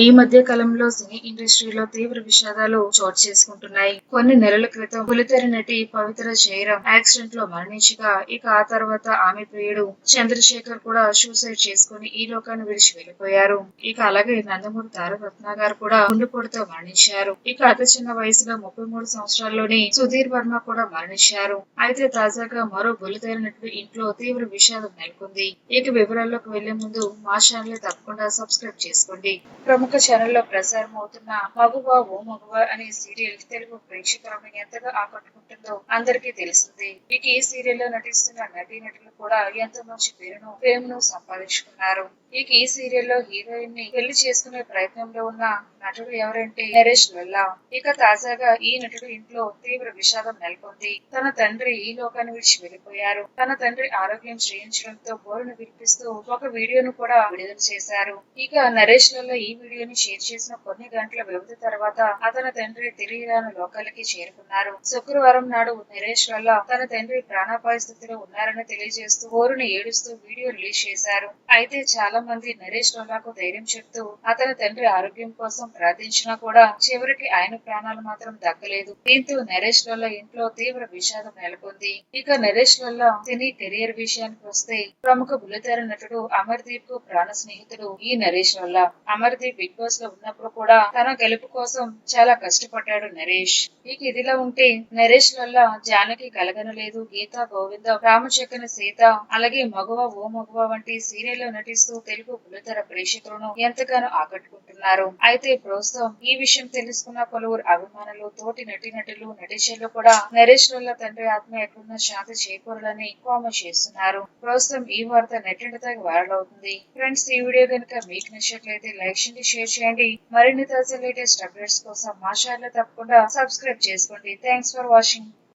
ఈ మధ్య కాలంలో సినీ ఇండస్ట్రీలో తీవ్ర విషాదాలు చోటు చేసుకుంటున్నాయి. కొన్ని నెలల క్రితం పులితెర నటి పవిత్ర జయరాం యాక్సిడెంట్లో మరణించగా ఇక ఆ తర్వాత ఆమె ప్రియుడు చంద్రశేఖర్ కూడా సూసైడ్ చేసుకుని ఈ లోకాన్ని విడిచి వెళ్ళిపోయారు ఇక అలాగే నందమూరి తారకరత్న గారు కూడా గుండెపోటుతో మరణించారు. ఇక అతి చిన్న వయసులో ముప్పై మూడు సంవత్సరాల్లోనే సుధీర్ వర్మ కూడా మరణించారు. అయితే తాజాగా మరో బులితెర నటుడు ఇంట్లో తీవ్ర విషాదం నెలకొంది. ఇక వివరాల్లోకి వెళ్ళే ముందు మా ఛానల్ తప్పకుండా సబ్స్క్రైబ్ చేసుకోండి. ప్రముఖ ఛానల్లో ప్రసారం అవుతున్న మగువ ఓ మగువ అనే సీరియల్ తెలుగు ప్రేక్షకులను ఎంతగా ఆకట్టుకుంటుందో అందరికీ తెలిసింది ఇక ఈ సీరియల్లో నటిస్తున్న నటీ నటులు కూడా ఎంతో మంచి పేరును ప్రేమను సంపాదించుకున్నారు. ఇక ఈ సీరియల్లో హీరోయిన్ని పెళ్ళి చేసుకునే ప్రయత్నంలో ఉన్న నటుడు ఎవరంటే నరేష్ లల్లా. ఇక తాజాగా ఈ నటుడు ఇంట్లో తీవ్ర విషాదం నెలకొంది. తన తండ్రి ఈ లోకాన్ని విడిచి వెళ్ళిపోయారు. తన తండ్రి ఆరోగ్యం క్షీణించడంతో బోరును వినిపిస్తూ ఒక వీడియోను కూడా విడుదల చేశారు. ఇక నరేష్ లల్లా ఈ వీడియోని షేర్ చేసిన కొన్ని గంటల వ్యవధి తర్వాత అతని తండ్రి తిరిగి రాని లోకాలకి చేరుకున్నారు. శుక్రవారం నాడు నరేష్ వల్ల తన తండ్రి ప్రాణాపాయ స్థితిలో ఉన్నారని తెలియజేస్తూ ఓరుని ఏడుస్తూ వీడియో రిలీజ్ చేశారు. అయితే చాలా మంది నరేష్ లొల్లాకు ధైర్యం చెప్తూ అతని తండ్రి ఆరోగ్యం కోసం ప్రార్థించినా కూడా చివరికి ఆయన ప్రాణాలు మాత్రం దక్కలేదు. దీంతో నరేష్ లొల్లా ఇంట్లో తీవ్ర విషాదం నెలకొంది. ఇక నరేష్ లొల్లా సినీ కెరియర్ విషయానికి వస్తే ప్రముఖ బుల్లితెర నటుడు అమర్దీప్కు ప్రాణ స్నేహితుడు ఈ నరేష్ లొల్లా. అమర్దీప్ బిగ్ బాస్లో ఉన్నప్పుడు కూడా తన గెలుపు కోసం చాలా కష్టపడ్డాడు నరేష్. ఇక ఇదిలా ఉంటే నరేష్ వల్ల జానకి కలగనలేదు గీత గోవింద రామచక్కని సీత అలాగే మగువ ఓ మగువ వంటి సీరియల్లో నటిస్తూ తెలుగు బుల్లితెర ప్రేక్షకులను ఎంతగానో ఆకట్టుకుంటున్నారు. అయితే ప్రస్తుతం ఈ విషయం తెలుసుకున్న పలువురు అభిమానులు తోటి నటీనటులు నటించేలు కూడా నరేష్ వల్ల తండ్రి ఆత్మ ఎక్కడున్న శాంతి చేకూరాలని కామెంట్ చేస్తున్నారు. ప్రస్తుతం ఈ వార్త నెట్టింటితో వైరల్ అవుతుంది. ఫ్రెండ్స్ ఈ వీడియో కనుక మీకు నచ్చినట్లయితే లైక్ చేయండి షేర్ చేయండి మరిన్ని తాజా లేటెస్ట్ అప్డేట్స్ కోసం మా ఛానల్ తప్పకుండా సబ్స్క్రైబ్ చేసుకోండి. Thanks for watching